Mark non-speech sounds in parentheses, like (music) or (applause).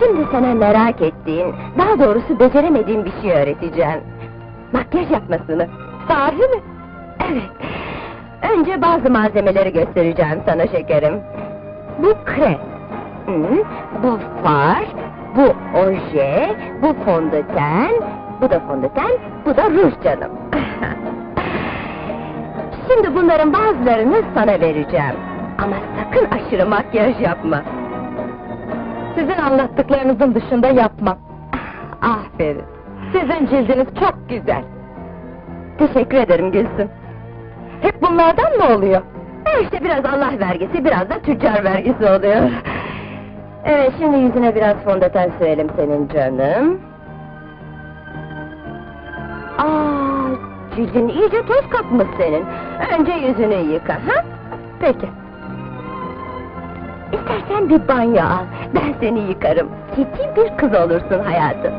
Şimdi sana merak ettiğin, daha doğrusu beceremediğin bir şey öğreteceğim. Makyaj yapmasını. Sahi mi? Evet. Önce bazı malzemeleri göstereceğim sana şekerim. Bu krem. Hı, bu far, bu oje, bu fondöten, bu da fondöten, bu da ruj canım. (laughs) Şimdi bunların bazılarını sana vereceğim. Ama sakın aşırı makyaj yapma. Sizin anlattıklarınızın dışında yapmam. Aferin. Sizin cildiniz çok güzel. Teşekkür ederim Gülsüm. Hep bunlardan mı oluyor? E işte biraz Allah vergisi, biraz da tüccar vergisi oluyor. Evet, şimdi yüzüne biraz fondöten sürelim senin canım. Aa, cildin iyice toz kapmış senin. Önce yüzünü yıka, ha? Peki. İstersen bir banyo al, ben seni yıkarım. Ciddi bir kız olursun hayatım.